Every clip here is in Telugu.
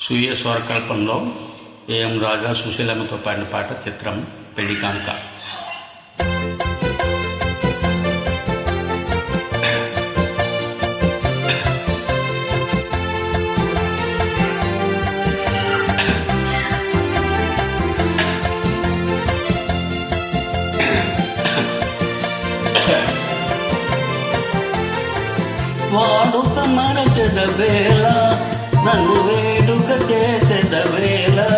స్వీయ స్వరకల్పంలో ఏఎం రాజా సుశీలమ్మతో పాడిన పాట చిత్రం పెళ్ళి కానుక. వాడుక మరచెద వేళ నన్ను వేడుక చేసేదవేలా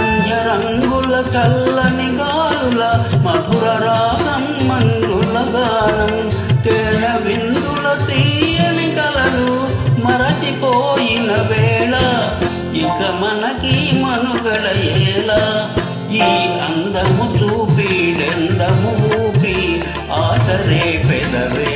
సంధ్య రంగుల చల్లని గాలుల మధుర రాగం మందుల గానం. తేన విందుల తీయని కలలు మరచిపోయిన వేళ ఇక మనకి మనుగడ ఏలా ఈ అందము చూపిడెందము ఊపి ఆసరే పెదవే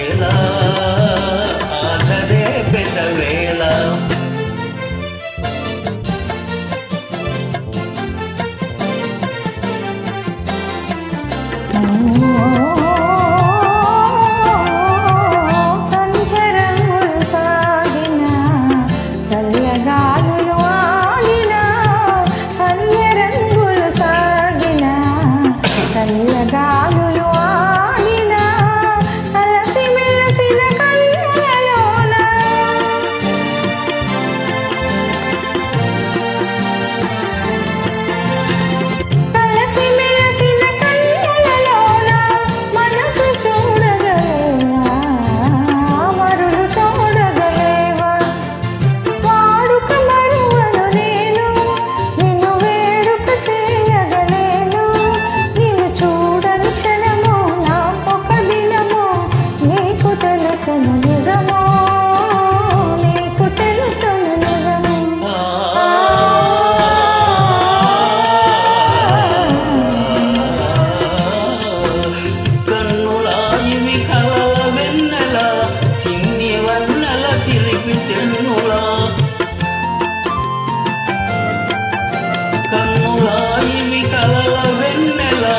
Bye. చిన్ని వన్నెల తిరిపి తెన్నులా కన్నులా ఇవి కలల వెన్నెలా.